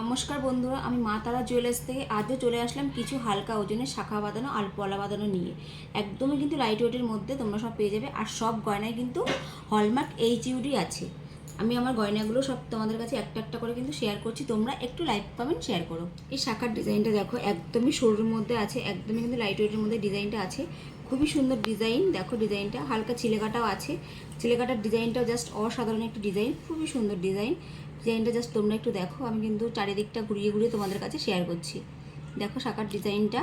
নমস্কার বন্ধুরা, আমি মা তারা জুয়েলার্স থেকে আজও চলে আসলাম কিছু হালকা ওজনের শাখা বাঁধানো আর পলা বাঁধানো নিয়ে। একদমই কিন্তু লাইট ওয়েটের মধ্যে তোমরা সব পেয়ে যাবে আর সব গয়নায় কিন্তু হলমার্ক এইচ ইউডি আছে। আমি আমার গয়নাগুলো সব তোমাদের কাছে একটা একটা করে কিন্তু শেয়ার করছি, তোমরা একটু লাইক পাবেন শেয়ার করো। এই শাখার ডিজাইনটা দেখো, একদমই সরুর মধ্যে আছে, একদমই কিন্তু লাইট ওয়েটের মধ্যে ডিজাইনটা আছে। খুবই সুন্দর ডিজাইন। দেখো ডিজাইনটা, হালকা চিলেকাটাও আছে। চিলেকাটার ডিজাইনটাও জাস্ট অসাধারণ একটা ডিজাইন, খুবই সুন্দর ডিজাইন। ডিজাইনটা জাস্ট তোমরা একটু দেখো, আমি কিন্তু চারিদিকটা ঘুরিয়ে ঘুরিয়ে তোমাদের কাছে শেয়ার করছি। দেখো শাখার ডিজাইনটা,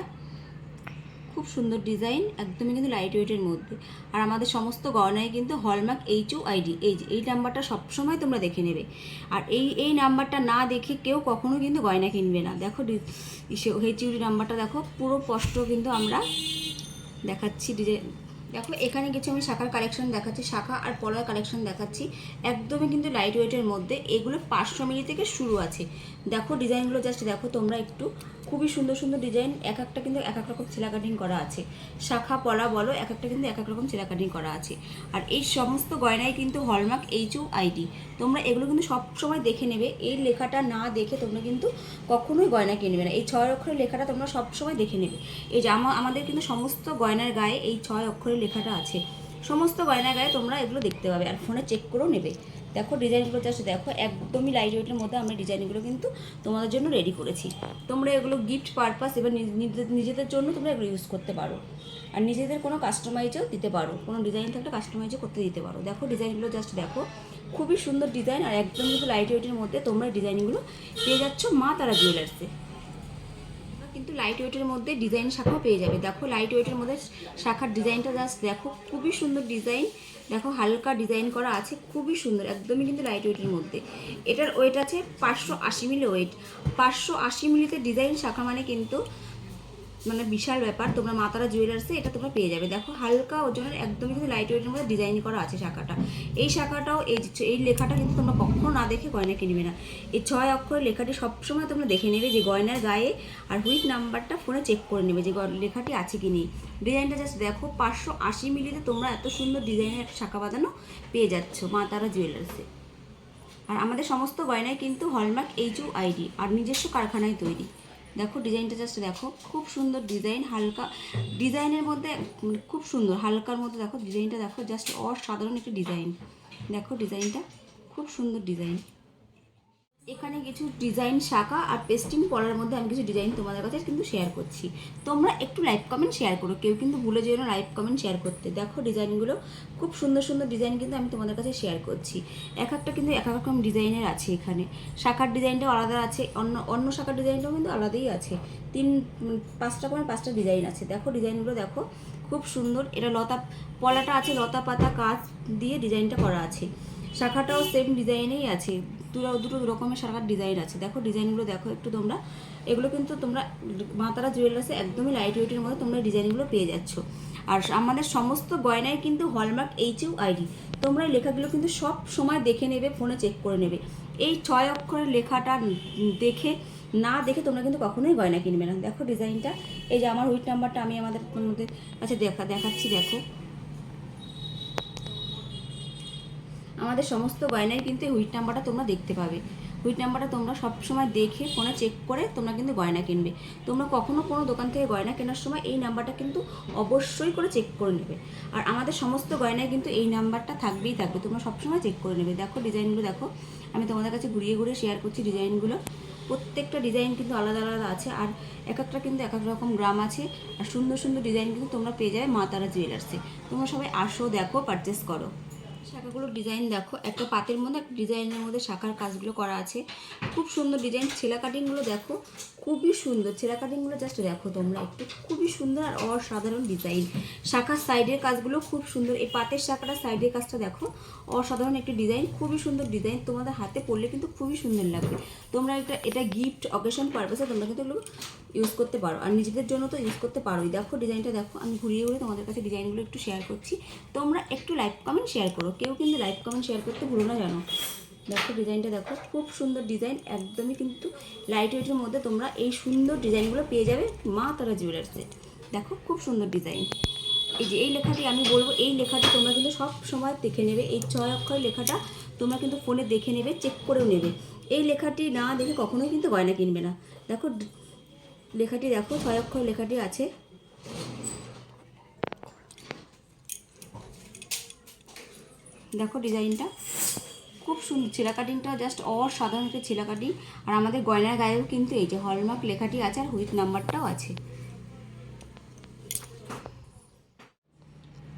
খুব সুন্দর ডিজাইন, একদমই কিন্তু লাইট ওয়েটের মধ্যে। আর আমাদের সমস্ত গয়নায় কিন্তু হলমার্ক এইচ ও আইডি এই যে, এই নাম্বারটা সবসময় তোমরা দেখে নেবে। আর এই এই নাম্বারটা না দেখে কেউ কখনো কিন্তু গয়না কিনবে না। দেখো এইচ ইউডি নাম্বারটা দেখো, পুরো স্পষ্ট কিন্তু আমরা দেখাচ্ছি ডিজাইন দেখো, এখানে কিছু আমি শাখার কালেকশন দেখাচ্ছি, শাখা আর পলার কালেকশন দেখাচ্ছি। একদমই কিন্তু লাইট ওয়েটের মধ্যে এগুলো পাঁচশো মিলি থেকে শুরু আছে। দেখো ডিজাইনগুলো জাস্ট দেখো, তোমরা একটু। খুবই সুন্দর সুন্দর ডিজাইন, এক একটা কিন্তু এক এক রকম ছিলা কাটিং করা আছে। শাখা, পলা বলো, এক একটা কিন্তু এক এক রকম ছিলা কাটিং করা আছে। আর এই সমস্ত গয়নায় কিন্তু হলমার্ক এইচ আইডি তোমরা এগুলো কিন্তু সব সময় দেখে নেবে। এই লেখাটা না দেখে তোমরা কিন্তু কখনোই গয়না কিনবে না। এই ছয় অক্ষরের লেখাটা তোমরা সব সময় দেখে নেবে। এই যে আমাদের কিন্তু সমস্ত গয়নার গায়ে এই ছয় অক্ষরের লেখাটা আছে। সমস্ত গয়নার গায়ে তোমরা এগুলো দেখতে পাবে আর ফোনে চেক করেও নেবে। দেখো ডিজাইনগুলো জাস্ট দেখো, একদমই লাইট ওয়েটের মধ্যে আমরা ডিজাইনগুলো কিন্তু তোমাদের জন্য রেডি করেছি। তোমরা এগুলো গিফট পারপাস এবার নিজেদের জন্য তোমরা এগুলো ইউজ করতে পারো। আর নিজেদের কোনো কাস্টমাইজও দিতে পারো। কোনো ডিজাইন থাকলে কাস্টমাইজও করতে দিতে পারো। দেখো ডিজাইনগুলো জাস্ট দেখো, খুবই সুন্দর ডিজাইন আর একদম কিন্তু লাইট ওয়েটের মধ্যে তোমরা ডিজাইনগুলো পেয়ে যাচ্ছ মা তারা জুয়েলার্সে কিন্তু লাইট ওয়েটের মধ্যে ডিজাইন শাখা পেয়ে যাবে। দেখো লাইট ওয়েটের মধ্যে শাখার ডিজাইনটা জাস্ট দেখো, খুবই সুন্দর ডিজাইন দেখো হালকা ডিজাইন করা আছে, খুবই সুন্দর, একদমই কিন্তু লাইট ওয়েটের মধ্যে। এটার ওয়েট আছে পাঁচশো আশি মিলি ওয়েট পাঁচশো আশি মিলিতে ডিজাইন শাখা মানে কিন্তু মানে বিশাল ব্যাপার, তোমরা মাতারা জুয়েলার্সে এটা তোমরা পেয়ে যাবে। দেখো, হালকা ওজনের একদমই কিন্তু লাইট ওয়েটের মধ্যে ডিজাইন করা আছে শাখাটা। এই শাখাটাও, এই এই লেখাটা কিন্তু তোমরা কখনো না দেখে গয়না কিনবে না। এই ছয় অক্ষরের লেখাটি সবসময় তোমরা দেখে নেবে যে গয়নার গায়ে আর হুইট নাম্বারটা ফোনে চেক করে নেবে যে লেখাটি আছে কি নেই। ডিজাইনটা জাস্ট দেখো, পাঁচশো আশি মিলিতে তোমরা এত সুন্দর ডিজাইনের শাখা বাঁধানো পেয়ে যাচ্ছ মা তারা জুয়েলার্সে আর আমাদের সমস্ত গয়নায় কিন্তু হলমার্ক এইচ আইডি আর নিজস্ব কারখানায় তৈরি। দেখো, ডিজাইনটা জাস্ট দেখো, খুব সুন্দর ডিজাইন, হালকা, ডিজাইনের মধ্যে খুব সুন্দর, হালকার মধ্যে দেখো, ডিজাইনটা দেখো জাস্ট অসাধারণ একটি ডিজাইন। দেখো, ডিজাইনটা, খুব সুন্দর ডিজাইন। এখানে কিছু ডিজাইন শাখা আর পেস্টিং পলার মধ্যে আমি কিছু ডিজাইন তোমাদের কাছে কিন্তু শেয়ার করছি। তোমরা একটু লাইক কমেন্ট শেয়ার করো, কেউ কিন্তু ভুলে যেও না লাইক কমেন্ট শেয়ার করতে। দেখো ডিজাইনগুলো খুব সুন্দর সুন্দর ডিজাইন কিন্তু আমি তোমাদের কাছে শেয়ার করছি। এক একটা কিন্তু এক এক রকম ডিজাইনের আছে এখানে। শাখার ডিজাইনটাও আলাদা আছে, অন্য অন্য শাখার ডিজাইনটাও কিন্তু আলাদাই আছে। তিন পাঁচটা করে পাঁচটা ডিজাইন আছে। দেখো ডিজাইনগুলো দেখো, খুব সুন্দর। এটা লতা, পলাটা আছে লতা পাতা কাজ দিয়ে ডিজাইনটা করা আছে। শাখাটাও সেম ডিজাইনেই আছে। দুটো দুটো রকমের শাখার ডিজাইন আছে। দেখো ডিজাইনগুলো দেখো একটু তোমরা। এগুলো কিন্তু তোমরা মাতারা জুয়েলার্সে একদমই লাইট ওয়েটের মধ্যে তোমরা ডিজাইনগুলো পেয়ে যাচ্ছ। আর আমাদের সমস্ত গয়নায় কিন্তু হলমার্ক এইচ ইউ আইডি তোমরা লেখাগুলো কিন্তু সব সময় দেখে নেবে ফোনে চেক করে নেবে। এই ছয় অক্ষরের লেখাটা দেখে, না দেখে তোমরা কিন্তু কখনোই গয়না কিনবে না। দেখো ডিজাইনটা এই যে আমার হুইট নাম্বারটা আমি আমাদের মধ্যে আচ্ছা দেখা, দেখাচ্ছি, দেখো। আমাদের সমস্ত গয়নায় কিন্তু এই হুইট নাম্বারটা তোমরা দেখতে পাবে। হুইট নাম্বারটা তোমরা সবসময় দেখে ফোনে চেক করে তোমরা কিন্তু গয়না কিনবে। তোমরা কখনো কোনো দোকান থেকে গয়না কেনার সময় এই নাম্বারটা কিন্তু অবশ্যই করে চেক করে নেবে। আর আমাদের সমস্ত গয়নায় কিন্তু এই নাম্বারটা থাকবেই থাকবে, তোমরা সবসময় চেক করে নেবে। দেখো ডিজাইনগুলো দেখো, আমি তোমাদের কাছে ঘুরিয়ে ঘুরিয়ে শেয়ার করছি ডিজাইনগুলো। প্রত্যেকটা ডিজাইন কিন্তু আলাদা আলাদা আছে, আর এক একটা কিন্তু এক এক রকম গ্রাম আছে। আর সুন্দর সুন্দর ডিজাইন কিন্তু তোমরা পেয়ে যাবে মা তারা জুয়েলার্সে তোমরা সবাই আসো, দেখো পারচেস করো। শাখাগুলোর ডিজাইন দেখো, একটা পাতের মধ্যে, একটা ডিজাইনের মধ্যে শাখার কাজগুলো করা আছে। খুব সুন্দর ডিজাইন ছেলা কাটিংগুলো দেখো। খুবই সুন্দর। ছেলা কাটিংগুলো জাস্ট দেখো তোমরা, একটু খুবই সুন্দর আর অসাধারণ ডিজাইন শাখার সাইডের কাজগুলো খুব সুন্দর। এই পাতের শাখাটার সাইডের কাজটা দেখো, অসাধারণ একটি ডিজাইন খুবই সুন্দর ডিজাইন তোমাদের হাতে পড়লে কিন্তু খুবই সুন্দর লাগবে। তোমরা এটা এটা গিফট অকেশন পারপাসে তোমরা কিন্তু এগুলো ইউজ করতে পারো। আর নিজেদের জন্য তো ইউজ করতে পারোই। দেখো ডিজাইনটা দেখো, আমি ঘুরিয়ে ঘুরে তোমাদের কাছে ডিজাইনগুলো একটু শেয়ার করছি। তোমরা একটু লাইক কমেন্ট শেয়ার করো। কেউ কিন্তু লাইক কমেন্ট শেয়ার করতে ভুলো না জানো। দেখো ডিজাইনটা দেখো, খুব সুন্দর ডিজাইন, একদমই কিন্তু লাইট ওয়েটের মধ্যে তোমরা এই সুন্দর ডিজাইনগুলো পেয়ে যাবে মা তারা জুয়েলার্সে দেখো খুব সুন্দর ডিজাইন। এই যে এই লেখাটি আমি বলব, এই লেখাটি তোমরা কিন্তু সব সময় দেখে নেবে। এই ছয় অক্ষরের লেখাটা তোমরা কিন্তু ফোনে দেখে নেবে চেক করেও নেবে। এই লেখাটি না দেখে কখনোই কিন্তু গয়না কিনবে না। দেখো, লেখাটি দেখো, ছয় অক্ষর লেখাটি আছে। দেখো ডিজাইনটা। সুন্দর ছেলাকাটিংটা জাস্ট অসাধারণ একটা ছেলা আর আমাদের গয়নার গায়েও কিন্তু এই যে হলমার্ক লেখাটি আছে আর হুইথ নাম্বারটাও আছে।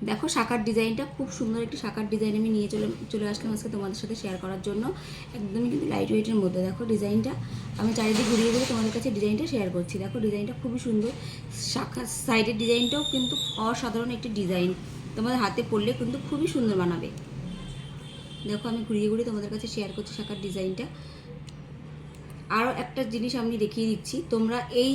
দেখো শাখার ডিজাইনটা, খুব সুন্দর একটি শাখার ডিজাইন আমি নিয়ে চলে চলে আসলাম আজকে তোমাদের সাথে শেয়ার করার জন্য। একদমই কিন্তু লাইট ওয়েটের মধ্যে, দেখো ডিজাইনটা। আমি চারিদিকে ঘুরিয়ে ঘুরিয়ে তোমাদের কাছে ডিজাইনটা শেয়ার করছি। দেখো ডিজাইনটা খুবই সুন্দর। শাখার সাইডের ডিজাইনটাও কিন্তু অসাধারণ একটি ডিজাইন। তোমাদের হাতে পড়লে কিন্তু খুবই সুন্দর বানাবে। দেখো, আমি ঘুরিয়ে ঘুরিয়ে তোমাদের কাছে শেয়ার করছি শাখার ডিজাইনটা আরও একটা জিনিস আমি দেখিয়ে দিচ্ছি, তোমরা এই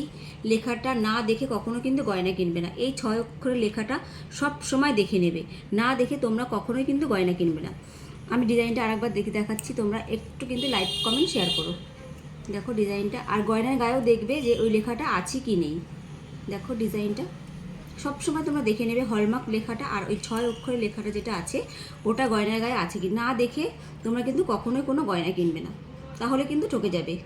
লেখাটা না দেখে কখনো কিন্তু গয়না কিনবে না। এই ছয় অক্ষরের লেখাটা সব সময় দেখে নেবে। না দেখে তোমরা কখনোই কিন্তু গয়না কিনবে না। আমি ডিজাইনটা আরেকবার দেখে দেখাচ্ছি, তোমরা একটু কিন্তু লাইক কমেন্ট শেয়ার করো। দেখো ডিজাইনটা আর গয়নার গায়েও দেখবে যে ওই লেখাটা আছে কি নেই। দেখো ডিজাইনটা সব সময় তোমরা দেখে নেবে হলমার্ক লেখাটা আর ওই ছয় অক্ষরের লেখাটা যেটা আছে, ওটা গয়নার গায়ে আছে কি না, দেখে তোমরা কিন্তু কখনোই কোনো গয়না কিনবে না। তাহলে কিন্তু ঠকে যাবে।